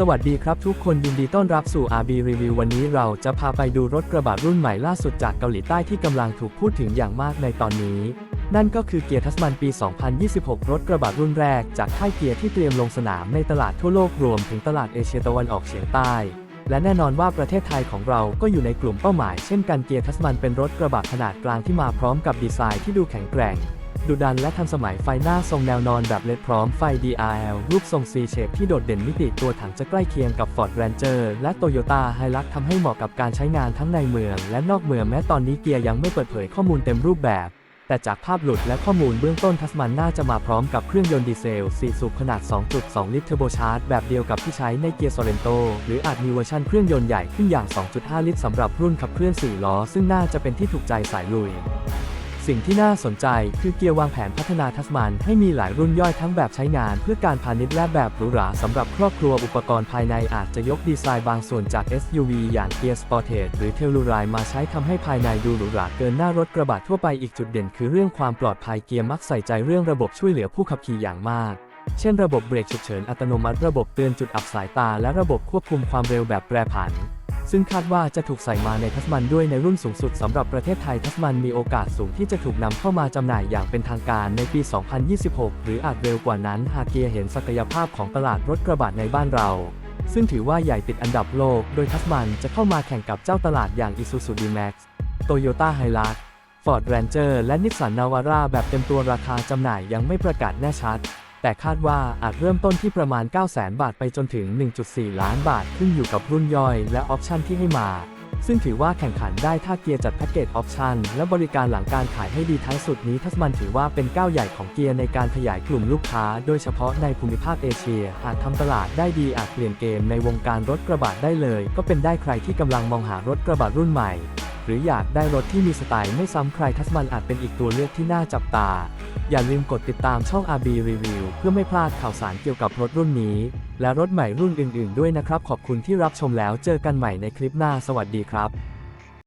สวัสดีครับทุกคนยินดีต้อนรับสู่ RB Review วันนี้เราจะพาไปดูรถกระบะรุ่นใหม่ล่าสุดจากเกาหลีใต้ที่กำลังถูกพูดถึงอย่างมากในตอนนี้ นั่นก็คือเกียร์ทัสมันปี 2026 รถกระบะรุ่นแรกจากค่ายเกียร์ที่เตรียมลงสนามในตลาดทั่วโลกรวมถึงตลาดเอเชียตะวันออกเฉียงใต้ และแน่นอนว่าประเทศไทยของเราก็อยู่ในกลุ่มเป้าหมายเช่นกันเกียร์ทัสมันเป็นรถกระบะขนาดกลางที่มาพร้อมกับดีไซน์ที่ดูแข็งแกร่ง ดุดันและทันสมัยไฟหน้าทรงแนวนอนแบบเลดพร้อมไฟ DRL รูปทรง C shape ที่โดดเด่นมิติตัวถังจะใกล้เคียงกับ Ford Ranger และ Toyota Hilux ทำให้เหมาะกับการใช้งานทั้งในเมือง และนอกเมืองแม้ตอนนี้เกียร์ยังไม่เปิดเผยข้อมูลเต็มรูปแบบ แต่จากภาพหลุดและข้อมูลเบื้องต้นทัสมันน่าจะมาพร้อมกับเครื่องยนต์ดีเซล 4 สูบขนาด 2.2 ลิตรเทอร์โบชาร์จแบบเดียวกับที่ใช้ในเกียร์ Sorento หรืออาจมีเวอร์ชันเครื่องยนต์ใหญ่ขึ้นอย่าง 2.5 ลิตรสำหรับรุ่นขับเคลื่อน4ล้อซึ่งน่าจะเป็นที่ถูกใจสายลุย สิ่งที่น่าสนใจคือเกียร์วางแผนพัฒนาทัสมันให้มีหลายรุ่นย่อยทั้งแบบใช้งานเพื่อการพาณิชย์และแบบหรูหราสำหรับครอบครัวอุปกรณ์ภายในอาจจะยกดีไซน์บางส่วนจาก SUV อย่างเกียร์สปอร์เทสหรือเทลูไรมาใช้ทำให้ภายในดูหรูหราเกินหน้ารถกระบะทั่วไปอีกจุดเด่นคือเรื่องความปลอดภัยเกียร์มักใส่ใจเรื่องระบบช่วยเหลือผู้ขับขี่อย่างมากเช่นระบบเบรกฉุกเฉินอัตโนมัติระบบเตือนจุดอับสายตาและระบบควบคุมความเร็วแบบแปรผัน ซึ่งคาดว่าจะถูกใส่มาในทัสมันด้วยในรุ่นสูงสุดสำหรับประเทศไทยทัสมันมีโอกาสสูงที่จะถูกนำเข้ามาจำหน่ายอย่างเป็นทางการในปี 2026 หรืออาจเร็วกว่านั้นหากเกียร์เห็นศักยภาพของตลาดรถกระบะในบ้านเรา ซึ่งถือว่าใหญ่ติดอันดับโลก โดยทัสมันจะเข้ามาแข่งกับเจ้าตลาดอย่าง Isuzu D-Max Toyota Hilux Ford Ranger และ Nissan Navara แบบเต็มตัวราคาจำหน่ายยังไม่ประกาศแน่ชัด แต่คาดว่าอาจเริ่มต้นที่ประมาณ 900,000 บาทไปจนถึง 1.4 ล้านบาทขึ้นอยู่กับรุ่นย่อยและออปชันที่ให้มา ซึ่งถือว่าแข่งขันได้ถ้าเกียร์จัดแพ็กเกจออปชันและบริการหลังการขายให้ดีท้ายสุดนี้ทัสมันถือว่าเป็นก้าวใหญ่ของเกียร์ในการขยายกลุ่มลูกค้า โดยเฉพาะในภูมิภาคเอเชียหากทำตลาดได้ดีอาจเปลี่ยนเกมในวงการรถกระบะได้เลย ก็เป็นได้ใครที่กำลังมองหารถกระบะรุ่นใหม่ หรืออยากได้รถที่มีสไตล์ไม่ซ้ำใครทัสมันอาจเป็นอีกตัวเลือกที่น่าจับตา อย่าลืมกดติดตามช่อง RB Review เพื่อไม่พลาดข่าวสารเกี่ยวกับรถรุ่นนี้ และรถใหม่รุ่นอื่นๆ ด้วยนะครับ ขอบคุณที่รับชมแล้วเจอกันใหม่ในคลิปหน้าสวัสดีครับ